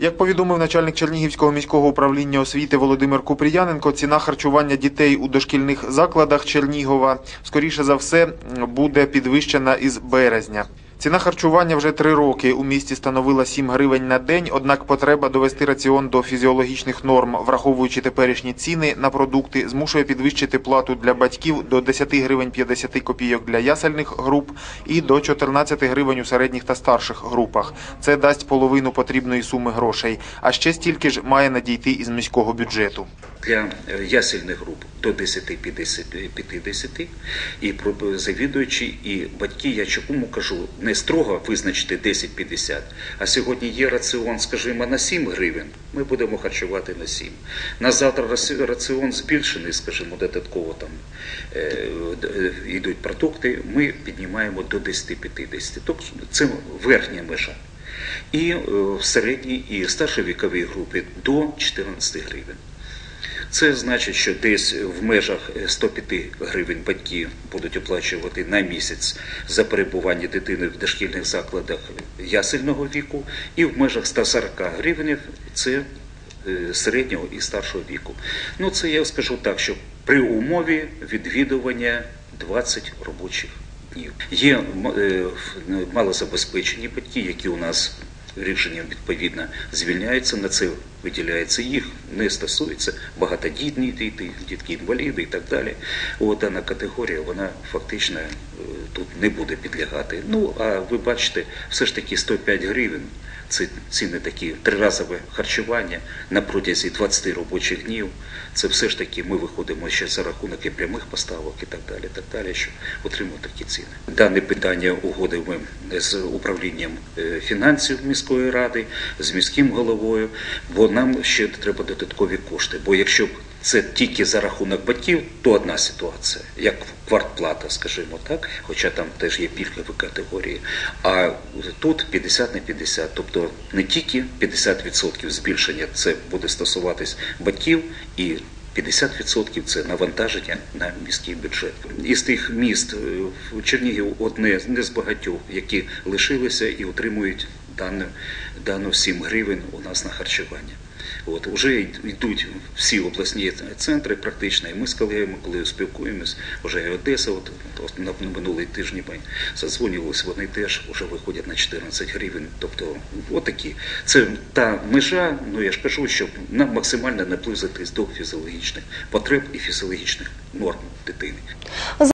Як повідомив начальник Чернігівського міського управління освіти Володимир Купріяненко, ціна харчування дітей у дошкільних закладах Чернігова скоріше за все буде підвищена із березня. Ціна харчування вже три роки у місті становила 7 гривень на день, однак потреба довести раціон до фізіологічних норм, враховуючи теперішні ціни на продукти, змушує підвищити плату для батьків до 10 гривень 50 копійок для ясельних груп і до 14 гривень у середніх та старших групах. Це дасть половину потрібної суми грошей, а ще стільки ж має надійти із міського бюджету. Для е, ясельних груп до 10-50 і про- завідуючі і батьки, я чому кажу, не строго визначити 10-50, а сьогодні є раціон, скажімо, на 7 гривень, ми будемо харчувати на 7. На завтра раціон збільшений, скажімо, додатково там е, е, йдуть продукти, ми піднімаємо до 10-50. Тобто це верхня межа. І е, в середній і старшій віковій групі до 14 гривень. Це значить, що десь в межах 105 гривень батьки будуть оплачувати на місяць за перебування дитини в дошкільних закладах ясельного віку, і в межах 140 гривень це е, середнього і старшого віку. Ну це я скажу так, що при умові відвідування 20 робочих днів. Є е, малозабезпечені батьки, які у нас рішенням відповідно звільняються на це виділяється їх не стосується багатодітні діти, дітки інваліди і так далі. От дана категорія вона фактично е, тут не буде підлягати. Ну а ви бачите, все ж таки 105 гривень. Це ціни такі триразове харчування на протязі 20 робочих днів. Це все ж таки ми виходимо ще за рахунок і прямих поставок і так далі, так далі, що отримуємо такі ціни. Дане питання угодив ми з управлінням е, фінансів міської ради, з міським головою, бо нам ще треба додаткові кошти. Бо якщо б це тільки за рахунок батьків, то одна ситуація, як квартплата, скажімо так, хоча там теж є пільгові категорії. А тут 50 на 50, тобто не тільки 50% збільшення це буде стосуватись батьків і 50% це навантаження на міський бюджет. Із тих міст е, Чернігів одне не з багатьох, які лишилися і отримують дану, дану 7 гривень у нас на харчування. От вже йдуть всі обласні центри, практично, і ми з колегами, коли спілкуємось, вже і Одеса, от, от на минулий тиждень ми задзвонювалися, вони теж вже виходять на 14 гривень. Тобто, отакі. Це та межа, ну я ж кажу, щоб нам максимально наблизитись до фізіологічних потреб і фізіологічних норм дитини.